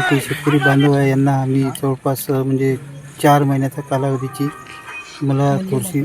ते शेतकरी बांधव आहे यांना आम्ही जवळपास म्हणजे चार महिन्याच्या कालावधीची मला थोडीशी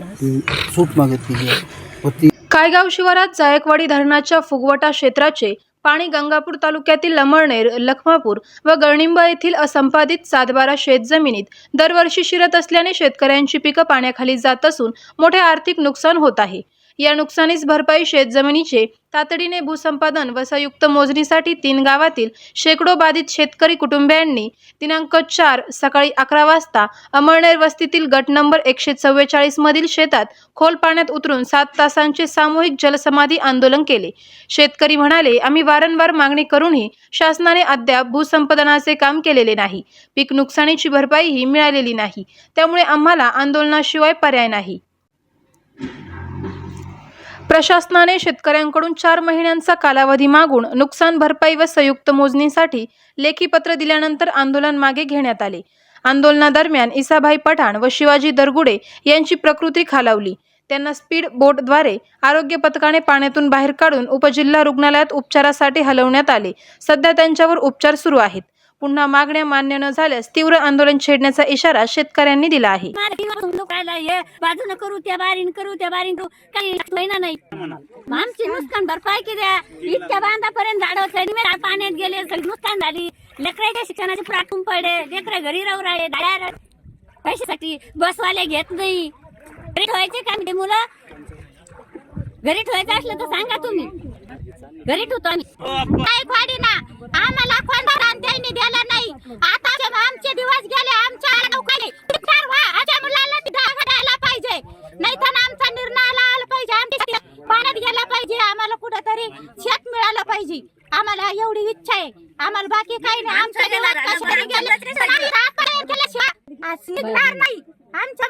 सूट मागितली आहे. व ती कायगाव शिवारात जायकवाडी धरणाच्या फुगवटा क्षेत्राचे पाणी गंगापूर तालुक्यातील लमळनेर लखमापूर व गळणिंब येथील असंपादित सातबारा शेतजमिनीत दरवर्षी शिरत असल्याने शेतकऱ्यांची पिकं पाण्याखाली जात असून मोठे आर्थिक नुकसान होत आहे. या नुकसानीस भरपाई शेतजमिनीचे तातडीने भूसंपादन व संयुक्त मोजणीसाठी तीन गावातील शेकडो बाधित शेतकरी कुटुंबियांनी दिनांक चार सकाळी अकरा वाजता अमळनेर वस्तीतील गट नंबर एकशे चव्वेचाळीस मधील शेतात खोल पाण्यात उतरून सात तासांचे सामूहिक जलसमाधी आंदोलन केले. शेतकरी म्हणाले आम्ही वारंवार मागणी करूनही शासनाने अद्याप भूसंपादनाचे काम केलेले नाही. पीक नुकसानीची भरपाईही मिळालेली नाही. त्यामुळे आम्हाला आंदोलनाशिवाय पर्याय नाही. प्रशासनाने शेतकऱ्यांकडून चार महिन्यांचा कालावधी मागून नुकसान भरपाई व संयुक्त मोजणीसाठी लेखीपत्र दिल्यानंतर आंदोलन मागे घेण्यात आले. आंदोलनादरम्यान इसाभाई पठाण व शिवाजी दरगुडे यांची प्रकृती खालावली. त्यांना स्पीड बोटद्वारे आरोग्य पथकाने पाण्यातून बाहेर काढून उपजिल्हा रुग्णालयात उपचारासाठी हलवण्यात आले. सध्या त्यांच्यावर उपचार सुरू आहेत. पुन्हा मागण्या मान्य न झाल्यास तीव्र आंदोलन छेडण्याचा इशारा शेतकऱ्यांनी दिला आहे. हे बाजून करू त्या बारीन करू त्या बारीन करू. काही नाही. आमची नुकसान भरपाई द्या. इतक्या बांधापर्यंत झाडं पाण्यात गेले. सगळी नुकसान झाली. लेकराच्या शिक्षणाचे प्राटून पडले. लेकरं घरी राहू राहिले. गाड्या पैशासाठी बसवाले घेत नाही. घरी ठेवायचे का ते मुलं? घरी ठेवायचं असलं तर सांगा तुम्ही. घरी ठेवतो आम्ही. ना. आम्हाला दिला नाही. आता आमचे- आमचे दिवस गेले आमच्या नौकरी ठरवा आमच्या मुलाला तिथं घडायला पाहिजे. नाही तर आमचा निर्णय आला पाहिजे आमच्या पाण्यात गेला पाहिजे. आम्हाला कुठंतरी शेत मिळालं पाहिजे. आम्हाला एवढी इच्छा आहे. आम्हाला बाकी काही नाही. आमच्या दिवस गेले? आमच्या